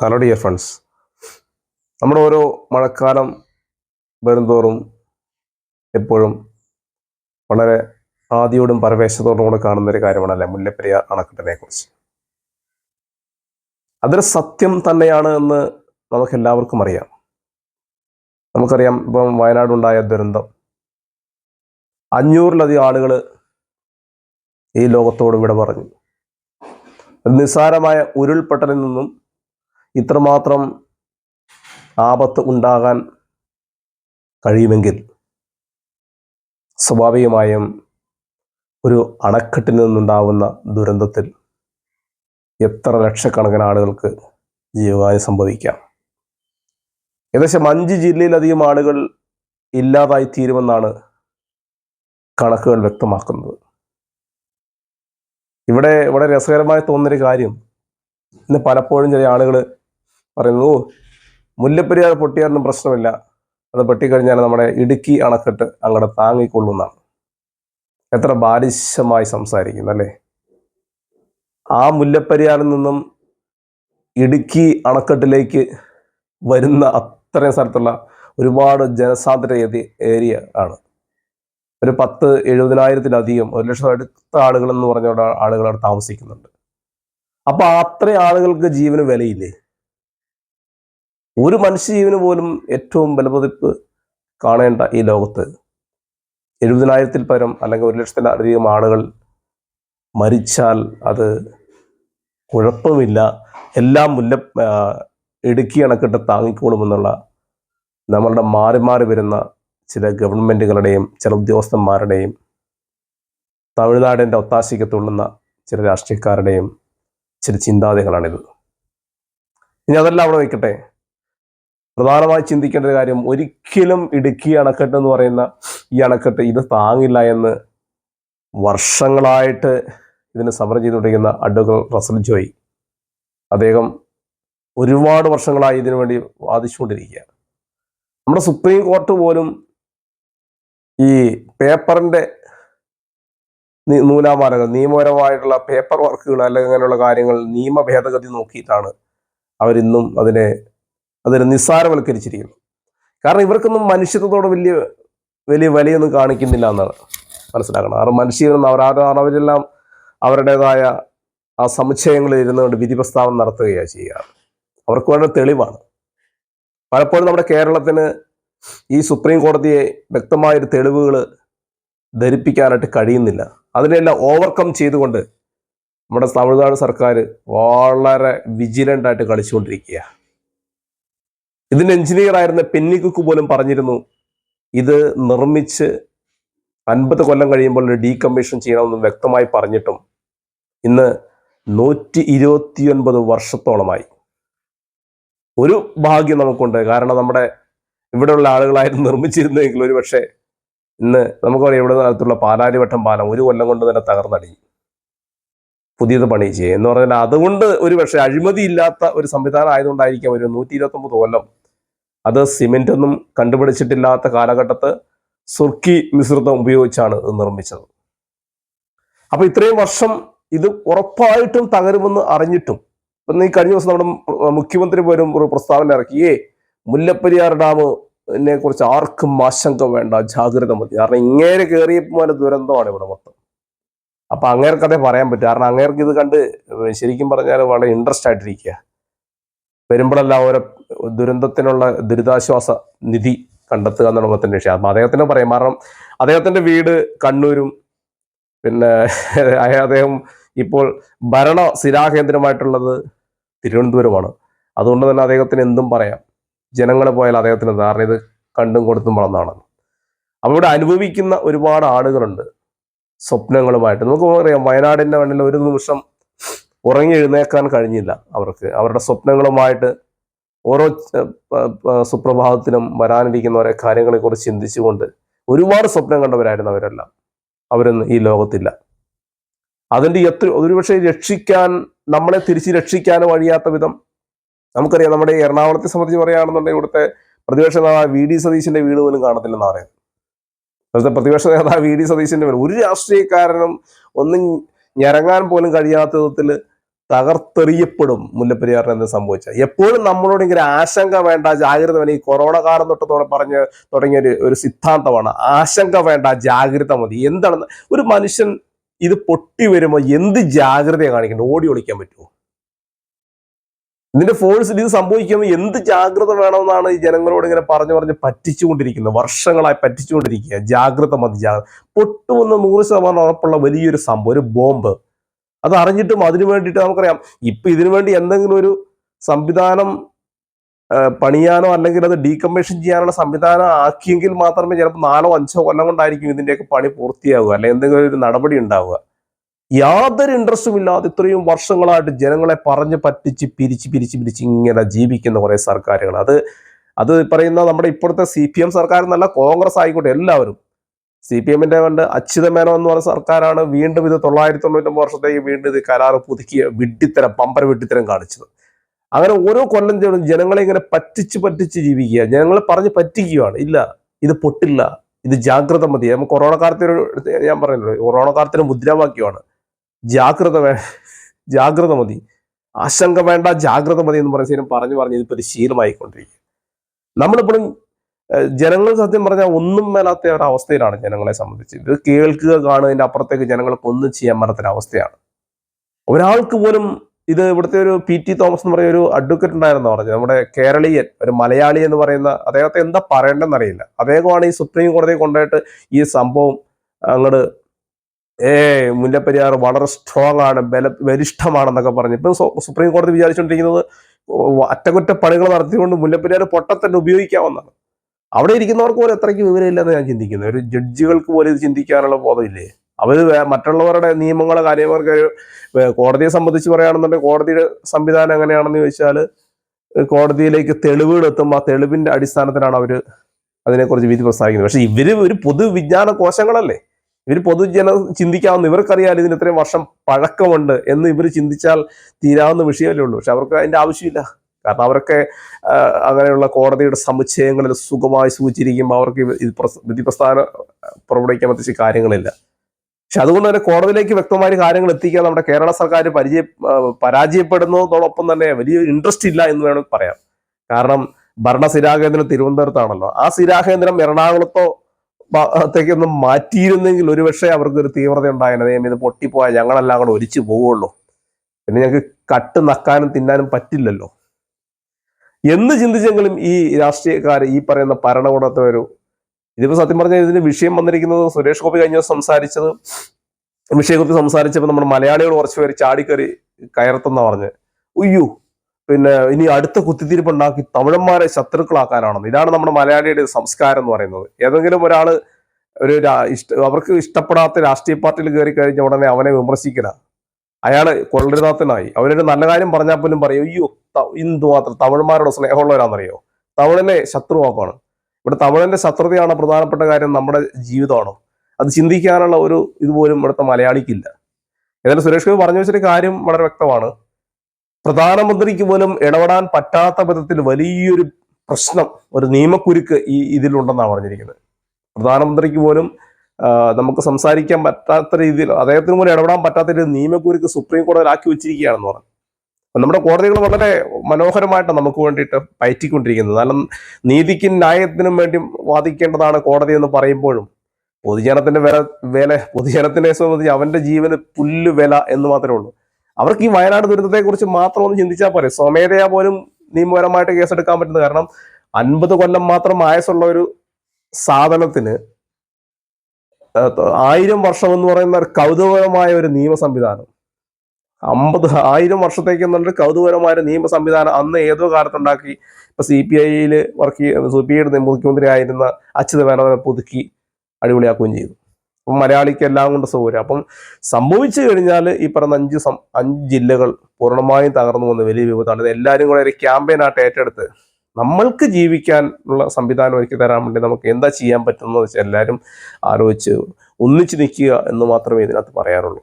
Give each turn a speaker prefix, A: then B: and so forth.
A: Hello dear friends നമ്മുടെ ഓരോ മഴക്കാലം വരുംതോറും എപ്പോഴും വളരെ ആദിയോടും പരവേശത്തോടും കൂടെ കാണുന്ന ഒരു കാര്യമാണല്ലേ മുല്ലപ്പെരിയാർ അണക്കെട്ടിനെ കുറിച്ച് അതൊരു സത്യം തന്നെയാണ് എന്ന് നമുക്ക് എല്ലാവർക്കും അറിയാം. നമുക്കറിയാം ഇപ്പം വയനാടുണ്ടായ ദുരന്തം. അഞ്ഞൂറിലധികം ആളുകൾ ഈ ലോകത്തോട് വിട പറഞ്ഞു. നിസ്സാരമായ ഉരുൾപൊട്ടലിൽ നിന്നും ഇത്രമാത്രം ആപത്ത് ഉണ്ടാകാൻ കഴിയുമെങ്കിൽ സ്വാഭാവികമായും ഒരു അണക്കെട്ടിൽ നിന്നുണ്ടാവുന്ന ദുരന്തത്തിൽ എത്ര ലക്ഷക്കണക്കിന് ആളുകൾക്ക് ജീവഹാനി സംഭവിക്കാം. ഏകദേശം അഞ്ച് ജില്ലയിലധികം ആളുകൾ ഇല്ലാതായി തീരുമെന്നാണ് കണക്കുകൾ വ്യക്തമാക്കുന്നത്. ഇവിടെ ഇവിടെ രസകരമായി തോന്നുന്നൊരു കാര്യം ഇന്ന് പലപ്പോഴും ചില ആളുകൾ പറയുന്നു "ഓ, മുല്ലപ്പെരിയാർ പൊട്ടിയാലൊന്നും പ്രശ്നമില്ല. അത് പൊട്ടിക്കഴിഞ്ഞാൽ നമ്മുടെ ഇടുക്കി അണക്കെട്ട് അങ്ങോട്ട് താങ്ങിക്കൊള്ളുന്നതാണ്. എത്ര ബാലിശമായി സംസാരിക്കുന്നു അല്ലേ? ആ മുല്ലപ്പെരിയാറിൽ നിന്നും ഇടുക്കി അണക്കെട്ടിലേക്ക് വരുന്ന അത്രയും സ്ഥലത്തുള്ള ഒരുപാട് ജനസാന്ദ്ര ഏരിയ ആണ്. ഒരു പത്ത് എഴുപതിനായിരത്തിലധികം ഒരു ലക്ഷം അടുത്ത ആളുകൾ എന്ന് പറഞ്ഞ ആളുകൾ അവിടെ താമസിക്കുന്നുണ്ട്. അപ്പൊ അത്രയും ആളുകൾക്ക് ജീവന് വിലയില്ലേ? ഒരു മനുഷ്യജീവന് പോലും ഏറ്റവും ബലപതിപ്പ് കാണേണ്ട ഈ ലോകത്ത് എഴുപതിനായിരത്തിൽ പരം അല്ലെങ്കിൽ ഒരു ലക്ഷത്തിലധികം ആളുകൾ മരിച്ചാൽ അത് കുഴപ്പമില്ല. എല്ലാം മുല്ല ഇടുക്കി അണക്കെട്ട് താങ്ങിക്കോളുമെന്നുള്ള നമ്മളുടെ മാറി മാറി വരുന്ന ചില ഗവൺമെന്റുകളുടെയും ചില ഉദ്യോഗസ്ഥന്മാരുടെയും തമിഴ്നാടിന്റെ ഒത്താശയ്ക്ക് തുള്ളുന്ന ചില രാഷ്ട്രീയക്കാരുടെയും ചില ചിന്താഗതികളാണിത്. ഇനി അതെല്ലാം അവിടെ നിൽക്കട്ടെ പ്രധാനമായി ചിന്തിക്കേണ്ട ഒരു കാര്യം ഒരിക്കലും ഇടുക്കി അണക്കെട്ട് എന്ന് പറയുന്ന ഈ അണക്കെട്ട് ഇത് താങ്ങില്ല എന്ന് വർഷങ്ങളായിട്ട് ഇതിന് സമരം ചെയ്തുകൊണ്ടിരിക്കുന്ന അഡ്വക്കൽ റസൽ ജോയ് അദ്ദേഹം ഒരുപാട് വർഷങ്ങളായി ഇതിനു വേണ്ടി വാദിച്ചുകൊണ്ടിരിക്കുകയാണ്. നമ്മുടെ സുപ്രീം കോർട്ട് പോലും ഈ പേപ്പറിന്റെ നൂലാമാലകൾ നിയമപരമായിട്ടുള്ള പേപ്പർ വർക്കുകൾ അല്ലെങ്കിൽ അങ്ങനെയുള്ള കാര്യങ്ങൾ നിയമ ഭേദഗതി നോക്കിയിട്ടാണ് അവരിന്നും അതിനെ അതിനെ നിസ്സാരവൽക്കരിച്ചിരിക്കുന്നു. കാരണം ഇവർക്കൊന്നും മനുഷ്യത്വത്തോട് വലിയ വലിയ വിലയൊന്നും കാണിക്കുന്നില്ല എന്നാണ് മനസ്സിലാക്കണം. കാരണം മനുഷ്യരെന്ന് അവരെല്ലാം അവരുടേതായ ആ സമുച്ചയങ്ങളിൽ ഇരുന്നുകൊണ്ട് വിധി പ്രസ്താവന നടത്തുകയാണ് ചെയ്യുക. അവർക്ക് വേണ്ട തെളിവാണ്. പലപ്പോഴും നമ്മുടെ കേരളത്തിന് ഈ സുപ്രീം കോടതിയെ വ്യക്തമായൊരു തെളിവുകൾ ധരിപ്പിക്കാനായിട്ട് കഴിയുന്നില്ല. അതിനെല്ലാം ഓവർകം ചെയ്തുകൊണ്ട് നമ്മുടെ തമിഴ്നാട് സർക്കാർ വളരെ വിജിലന്റ് ആയിട്ട് ഇതിന്റെ എഞ്ചിനീയർ ആയിരുന്ന പെന്നിക്കുക്ക് പോലും പറഞ്ഞിരുന്നു ഇത് നിർമ്മിച്ച് അൻപത് കൊല്ലം കഴിയുമ്പോൾ ഡീകമ്മീഷൻ ചെയ്യണമെന്നും വ്യക്തമായി പറഞ്ഞിട്ടും ഇന്ന് നൂറ്റി ഇരുപത്തിയൊൻപത് വർഷത്തോളമായി. ഒരു ഭാഗ്യം നമുക്കുണ്ട്. കാരണം നമ്മുടെ ഇവിടെയുള്ള ആളുകളായിരുന്നു നിർമ്മിച്ചിരുന്നെങ്കിൽ ഒരു പക്ഷേ ഇന്ന് നമുക്കറിയാം ഇവിടെ അടുത്തുള്ള പാലാരിവട്ടം പാലം ഒരു കൊല്ലം കൊണ്ട് തന്നെ തകർന്നടിയും പുതിയത് പണി ചെയ്യുക. എന്ന് പറഞ്ഞാൽ അതുകൊണ്ട് ഒരു പക്ഷേ അഴിമതി ഇല്ലാത്ത ഒരു സംവിധാനം ആയതുകൊണ്ടായിരിക്കാം ഒരു നൂറ്റി ഇരുപത്തൊമ്പത് കൊല്ലം അത് സിമെന്റ് ഒന്നും കണ്ടുപിടിച്ചിട്ടില്ലാത്ത കാലഘട്ടത്ത് സുർക്കി മിശ്രിതം ഉപയോഗിച്ചാണ് ഇത് നിർമ്മിച്ചത്. അപ്പൊ ഇത്രയും വർഷം ഇത് ഉറപ്പായിട്ടും തകരുമെന്ന് അറിഞ്ഞിട്ടും ഇപ്പം ഈ കഴിഞ്ഞ ദിവസം നമ്മുടെ മുഖ്യമന്ത്രി പോലും ഒരു പ്രസ്താവന ഇറക്കിയേ മുല്ലപ്പെരിയാർ ഡാമിനെ കുറിച്ച് ആർക്കും ആശങ്ക വേണ്ട ജാഗ്രത മതി. കാരണം ഇങ്ങേരെ കയറിയപ്പോൾ ദുരന്തമാണ് ഇവിടെ മൊത്തം. അപ്പൊ അങ്ങേർക്ക് അതേ പറയാൻ പറ്റും. കാരണം അങ്ങേർക്ക് ഇത് കണ്ട് ശരിക്കും പറഞ്ഞാൽ വളരെ ഇൻട്രസ്റ്റ് ആയിട്ടിരിക്കുക വരുമ്പോഴെല്ലാം ഓരോ ദുരന്തത്തിനുള്ള ദുരിതാശ്വാസ നിധി കണ്ടെത്തുക എന്നുള്ള മൊത്തം വിഷയം. അപ്പൊ അദ്ദേഹത്തിന് പറയാം. കാരണം അദ്ദേഹത്തിന്റെ വീട് കണ്ണൂരും പിന്നെ അദ്ദേഹം ഇപ്പോൾ ഭരണ സ്ഥിരാകേന്ദ്രമായിട്ടുള്ളത് തിരുവനന്തപുരമാണ് അതുകൊണ്ട് തന്നെ അദ്ദേഹത്തിന് എന്തും പറയാം. ജനങ്ങളെ പോയാൽ അദ്ദേഹത്തിന് ധാരണ ഇത് കണ്ടും കൊടുത്തും വളർന്നാണ്. അപ്പോൾ ഇവിടെ അനുഭവിക്കുന്ന ഒരുപാട് ആളുകളുണ്ട്. സ്വപ്നങ്ങളുമായിട്ട്. നമുക്ക് അറിയാം വയനാടിന്റെ മണ്ണിൽ ഒരു നിമിഷം ഉറങ്ങി എഴുന്നേക്കാൻ കഴിഞ്ഞില്ല അവർക്ക്. അവരുടെ സ്വപ്നങ്ങളുമായിട്ട് ഓരോ സുപ്രഭാതത്തിലും വരാനിരിക്കുന്ന ഓരോ കാര്യങ്ങളെ കുറിച്ച് ചിന്തിച്ചുകൊണ്ട് ഒരുപാട് സ്വപ്നം കണ്ടവരായിരുന്നു അവരെല്ലാം. അവരൊന്നും ഈ ലോകത്തില്ല. അതിന്റെ എത്ര ഒരുപക്ഷെ രക്ഷിക്കാൻ നമ്മളെ തിരിച്ച് രക്ഷിക്കാൻ വഴിയാത്ത വിധം നമുക്കറിയാം നമ്മുടെ എറണാകുളത്തെ സംബന്ധിച്ച് പറയുകയാണെന്നുണ്ടെങ്കിൽ ഇവിടുത്തെ പ്രതിപക്ഷ നേതാവ് വി ഡി സതീശന്റെ വീട് പോലും കാണത്തില്ലെന്ന് പറയുന്നത്. ഇവിടുത്തെ പ്രതിപക്ഷ നേതാവ് വി ഡി സതീശന്റെ വീട്. ഒരു രാഷ്ട്രീയക്കാരനും ഒന്നും ഞരങ്ങാൻ പോലും കഴിയാത്ത വിധത്തിൽ തകർത്തെറിയപ്പെടും മുല്ലപ്പെരിയാറിന് എന്ന് സംഭവിച്ചാൽ എപ്പോഴും നമ്മളോട് ഇങ്ങനെ ആശങ്ക വേണ്ട ജാഗ്രത വേണം. ഈ കൊറോണ കാലം തൊട്ട് തുട- പറഞ്ഞ് തുടങ്ങിയ ഒരു ഒരു സിദ്ധാന്തമാണ് ആശങ്ക വേണ്ട ജാഗ്രത മതി. എന്താണ്? ഒരു മനുഷ്യൻ ഇത് പൊട്ടി വരുമ്പോൾ എന്ത് ജാഗ്രതയാണ് കാണിക്കേണ്ടത്? ഓടി ഒളിക്കാൻ പറ്റുമോ ഇതിന്റെ ഫോഴ്സിൽ ഇത് സംഭവിക്കുമ്പോൾ എന്ത് ജാഗ്രത വേണമെന്നാണ് ഈ ജനങ്ങളോട് ഇങ്ങനെ പറഞ്ഞു പറഞ്ഞ് പറ്റിച്ചുകൊണ്ടിരിക്കുന്നത്. വർഷങ്ങളായി പറ്റിച്ചുകൊണ്ടിരിക്കുക ജാഗ്രത മതി ജാഗ്രത പൊട്ടുമെന്ന് നൂറ് ശതമാനം ഉറപ്പുള്ള വലിയൊരു സംഭവം ഒരു ബോംബ്. അത് അറിഞ്ഞിട്ടും അതിനു വേണ്ടിയിട്ട് നമുക്കറിയാം. ഇപ്പൊ ഇതിനു വേണ്ടി എന്തെങ്കിലും ഒരു സംവിധാനം പണിയാനോ അല്ലെങ്കിൽ അത് ഡീകമ്മീഷൻ ചെയ്യാനുള്ള സംവിധാനം ആക്കിയെങ്കിൽ മാത്രമേ ചിലപ്പോൾ നാലോ അഞ്ചോ കൊല്ലം കൊണ്ടായിരിക്കും ഇതിന്റെയൊക്കെ പണി പൂർത്തിയാവുക. അല്ലെങ്കിൽ എന്തെങ്കിലും ഒരു നടപടി ഉണ്ടാവുക. യാതൊരു ഇൻട്രസ്റ്റും ഇല്ലാതെ ഇത്രയും വർഷങ്ങളായിട്ട് ജനങ്ങളെ പറഞ്ഞ് പറ്റിച്ച് പിരിച്ച് പിരിച്ച് പിരിച്ച് ഇങ്ങനെ ജീവിക്കുന്ന കുറേ സർക്കാരുകൾ. അത് അത് പറയുന്ന നമ്മുടെ ഇപ്പോഴത്തെ സി പി എം സർക്കാർ എന്നല്ല കോൺഗ്രസ് ആയിക്കോട്ടെ എല്ലാവരും. സി പി എമ്മിന്റെ കണ്ട് അച്യുതമേനോ എന്ന് പറഞ്ഞ സർക്കാരാണ് വീണ്ടും ഇത് തൊള്ളായിരത്തി തൊണ്ണൂറ്റൊമ്പത് വർഷത്തേക്ക് വീണ്ടും ഇത് കരാർ പുതുക്കിയ വിഡ്ഢിത്തരം പമ്പര വിഡ്ഢിത്തരം കാണിച്ചത്. അങ്ങനെ ഓരോ കൊല്ലം ചെയ്യണം ജനങ്ങളെ ഇങ്ങനെ പറ്റിച്ച് പറ്റിച്ച് ജീവിക്കുക. ജനങ്ങളെ പറഞ്ഞ് പറ്റിക്കുകയാണ്. ഇല്ല ഇത് പൊട്ടില്ല ഇത് ജാഗ്രത മതി. നമുക്ക് കൊറോണ കാലത്തിന് ഞാൻ പറയുന്നത് കൊറോണ കാലത്തിന് മുദ്രാവാക്യമാണ്. ജാഗ്രത വേ ജാഗ്രത മതി. ആശങ്ക വേണ്ട ജാഗ്രത മതി എന്ന് പറഞ്ഞ പറഞ്ഞു പറഞ്ഞ് ഇതിപ്പോ ഒരു ശീലമായിക്കൊണ്ടിരിക്കുക നമ്മളിപ്പോഴും ജനങ്ങൾ സത്യം പറഞ്ഞാൽ ഒന്നും മേലാത്ത ഒരു അവസ്ഥയിലാണ് ജനങ്ങളെ സംബന്ധിച്ച്. ഇത് കേൾക്കുക കാണുന്നതിന്റെ അപ്പുറത്തേക്ക് ജനങ്ങൾക്ക് ഒന്നും ചെയ്യാൻ പറ്റാത്ത അവസ്ഥയാണ്. ഒരാൾക്ക് പോലും ഇത് ഇവിടുത്തെ ഒരു പി ടി തോമസ് എന്ന് പറയുന്ന ഒരു അഡ്വക്കേറ്റ് ഉണ്ടായിരുന്നു പറഞ്ഞത് നമ്മുടെ കേരളീയൻ ഒരു മലയാളി എന്ന് പറയുന്ന അദ്ദേഹത്തെ എന്താ പറയേണ്ടതെന്ന് അറിയില്ല അദ്ദേഹമാണ് ഈ സുപ്രീം കോടതി കൊണ്ടുപോയിട്ട് ഈ സംഭവം അങ്ങോട്ട് ഏ മുല്ലപ്പെരിയാർ വളരെ സ്ട്രോങ് ആണ് ബല ബലിഷ്ഠമാണെന്നൊക്കെ പറഞ്ഞു. ഇപ്പം സുപ്രീം കോടതി വിചാരിച്ചുകൊണ്ടിരിക്കുന്നത് അറ്റകുറ്റപ്പണികൾ നടത്തിക്കൊണ്ട് മുല്ലപ്പെരിയാർ പൊട്ടത്തന്നെ ഉപയോഗിക്കാവുന്നതാണ്. അവിടെ ഇരിക്കുന്നവർക്ക് പോലും വിവരം വിവരമില്ലെന്ന് ഞാൻ ചിന്തിക്കുന്നത് ഒരു ജഡ്ജികൾക്ക് പോലും ഇത് ചിന്തിക്കാനുള്ള ബോധമില്ലേ? അവർ മറ്റുള്ളവരുടെ നിയമങ്ങളെ കാര്യങ്ങൾക്ക് കോടതിയെ സംബന്ധിച്ച് പറയുകയാണെന്നുണ്ടെങ്കിൽ കോടതിയുടെ സംവിധാനം എങ്ങനെയാണെന്ന് ചോദിച്ചാൽ കോടതിയിലേക്ക് എത്തുമ്പോൾ ആ തെളിവിന്റെ അടിസ്ഥാനത്തിലാണ് അവർ അതിനെക്കുറിച്ച് വിധി പ്രസ്താവിക്കുന്നത്. പക്ഷേ ഇവർ ഒരു പൊതുവിജ്ഞാന കോശങ്ങളല്ലേ? ഇവർ പൊതുജന ചിന്തിക്കാവുന്ന ഇവർക്കറിയാം ഇതിന് ഇത്രയും വർഷം പഴക്കമുണ്ട് എന്ന് ഇവർ ചിന്തിച്ചാൽ തീരാവുന്ന വിഷയമല്ലേ ഉള്ളൂ. പക്ഷെ അവർക്ക് അതിന്റെ ആവശ്യമില്ല. കാരണം അവരൊക്കെ അങ്ങനെയുള്ള കോടതിയുടെ സമുച്ചയങ്ങളിൽ സുഖമായി സൂചിച്ചിരിക്കുമ്പോൾ അവർക്ക് വിധി പ്രസ്ഥാനം പുറപ്പെടുവിക്കാൻ പറ്റിയ കാര്യങ്ങളില്ല. പക്ഷെ അതുകൊണ്ട് തന്നെ കോടതിയിലേക്ക് വ്യക്തമായ കാര്യങ്ങൾ എത്തിക്കാൻ നമ്മുടെ കേരള സർക്കാർ പരിചയ പരാജയപ്പെടുന്നതോടൊപ്പം തന്നെ വലിയ ഇൻട്രസ്റ്റ് ഇല്ല എന്ന് വേണം പറയാം കാരണം ഭരണ സ്ഥിരാകേന്ദ്രം തിരുവനന്തപുരത്താണല്ലോ. ആ സ്ഥിരാകേന്ദ്രം എറണാകുളത്തോ ത്തേക്കൊന്നും മാറ്റിയിരുന്നെങ്കിൽ ഒരുപക്ഷെ അവർക്ക് ഒരു തീവ്രത ഉണ്ടായേനെ ദൈവം ഇത് പൊട്ടിപ്പോയാൽ ഞങ്ങളെല്ലാം കൂടെ ഒലിച്ചു പോവുള്ളൂ പിന്നെ ഞങ്ങൾക്ക് കട്ട് നക്കാനും തിന്നാനും പറ്റില്ലല്ലോ. എന്ന് ചിന്തിച്ചെങ്കിലും ഈ രാഷ്ട്രീയക്കാർ ഈ പറയുന്ന ഭരണകൂടത്തെ ഒരു ഇതിപ്പോ സത്യം പറഞ്ഞാൽ ഇതിന് വിഷയം വന്നിരിക്കുന്നത് സുരേഷ് ഗോപി കഴിഞ്ഞ ദിവസം സംസാരിച്ചത്. വിഷയക്കുറിച്ച് സംസാരിച്ചപ്പോൾ നമ്മുടെ മലയാളികൾ കുറച്ച് പേര് ചാടിക്കറി കയർത്തുന്ന പറഞ്ഞ്. ഉയ്യോ. പിന്നെ ഇനി അടുത്ത കുത്തിത്തിരിപ്പുണ്ടാക്കി തമിഴന്മാരെ ശത്രുക്കളാക്കാനാണെന്ന്. ഇതാണ് നമ്മുടെ മലയാളിയുടെ സംസ്കാരം എന്ന് പറയുന്നത്. ഏതെങ്കിലും ഒരാൾ ഒരു ഇഷ്ട അവർക്ക് ഇഷ്ടപ്പെടാത്ത രാഷ്ട്രീയ പാർട്ടിയിൽ കയറി കഴിഞ്ഞ ഉടനെ അവനെ വിമർശിക്കല. അയാൾ കൊള്ളരുതാത്തനായി. അവരൊരു നല്ല കാര്യം പറഞ്ഞാൽ പോലും പറയും അയ്യോ ത- തമിഴ്മാരുടെ സ്നേഹമുള്ളവരാണെന്നറിയോ? തമിഴിനെ ശത്രുവാക്കാണ്. ഇവിടെ തമിഴിന്റെ ശത്രുതയാണ് പ്രധാനപ്പെട്ട കാര്യം നമ്മുടെ ജീവിതമാണ്. അത് ചിന്തിക്കാനുള്ള ഒരു ഇതുപോലും ഇവിടുത്തെ മലയാളിക്കില്ല. ഏതായാലും സുരേഷ് ഗോപി പറഞ്ഞു വെച്ചൊരു കാര്യം വളരെ വ്യക്തമാണ്. പ്രധാനമന്ത്രിക്ക് പോലും ഇടപെടാൻ പറ്റാത്ത വിധത്തിൽ വലിയൊരു പ്രശ്നം ഒരു നിയമക്കുരുക്ക് ഈ ഇതിലുണ്ടെന്നാണ് പറഞ്ഞിരിക്കുന്നത്. പ്രധാനമന്ത്രിക്ക് പോലും നമുക്ക് സംസാരിക്കാൻ പറ്റാത്ത രീതിയിൽ അദ്ദേഹത്തിന് പോലും ഇടപെടാൻ പറ്റാത്ത രീതിയിൽ നിയമക്കുരുക്ക് സുപ്രീം കോടതിയിൽ ആക്കി വെച്ചിരിക്കുകയാണെന്ന് പറഞ്ഞു. നമ്മുടെ കോടതികൾ വളരെ മനോഹരമായിട്ട് നമുക്ക് വേണ്ടിയിട്ട് പയറ്റിക്കൊണ്ടിരിക്കുന്നത്. നല്ല നീതിക്കും ന്യായത്തിനും വേണ്ടി വാദിക്കേണ്ടതാണ് കോടതി എന്ന് പറയുമ്പോഴും പൊതുജനത്തിന്റെ വില വില പൊതുജനത്തിനെ സംബന്ധിച്ച് അവന്റെ ജീവന് പുല്ല് വില എന്ന് മാത്രമേ ഉള്ളൂ. അവർക്ക് ഈ വയനാട് ദുരിതത്തെക്കുറിച്ച് കുറിച്ച് മാത്രം ഒന്ന് ചിന്തിച്ചാൽ പോരെ. സ്വമേധയാ പോലും നിയമപരമായിട്ട് കേസെടുക്കാൻ പറ്റുന്നത് കാരണം അൻപത് കൊല്ലം മാത്രം ആയസുള്ള ഒരു സാധനത്തിന് ആയിരം വർഷം എന്ന് പറയുന്ന ഒരു കൗതുകകരമായ ഒരു നിയമ സംവിധാനം. അമ്പത് ആയിരം വർഷത്തേക്ക് എന്നുള്ള കൗതുകകരമായ ഒരു നിയമ സംവിധാനം അന്ന് ഏതോ കാലത്തുണ്ടാക്കി. ഇപ്പൊ സി പി ഐയിൽ വർക്ക് ചെയ്യുന്ന സി പി ഐയുടെ മുഖ്യമന്ത്രി ആയിരുന്ന അച്യുത മേനോനെ പുതുക്കി അടിപൊളിയാക്കുകയും ചെയ്തു. അപ്പം മലയാളിക്ക് എല്ലാം കൊണ്ട് സൗകര്യം. അപ്പം സംഭവിച്ചു കഴിഞ്ഞാൽ ഈ പറഞ്ഞ അഞ്ച് അഞ്ച് ജില്ലകൾ പൂർണമായും തകർന്നു പോകുന്ന വലിയ വിപത്താണ് ഇത് എല്ലാവരും കൂടെ ഒരു ക്യാമ്പയിനായിട്ട് ഏറ്റെടുത്ത് നമ്മൾക്ക് ജീവിക്കാൻ ഉള്ള സംവിധാനം ഒരുക്കി തരാൻ വേണ്ടി നമുക്ക് എന്താ ചെയ്യാൻ പറ്റുന്നത് വെച്ചാൽ എല്ലാവരും ആലോചിച്ച് ഒന്നിച്ച് നിൽക്കുക എന്ന് മാത്രമേ ഇതിനകത്ത് പറയാറുള്ളൂ.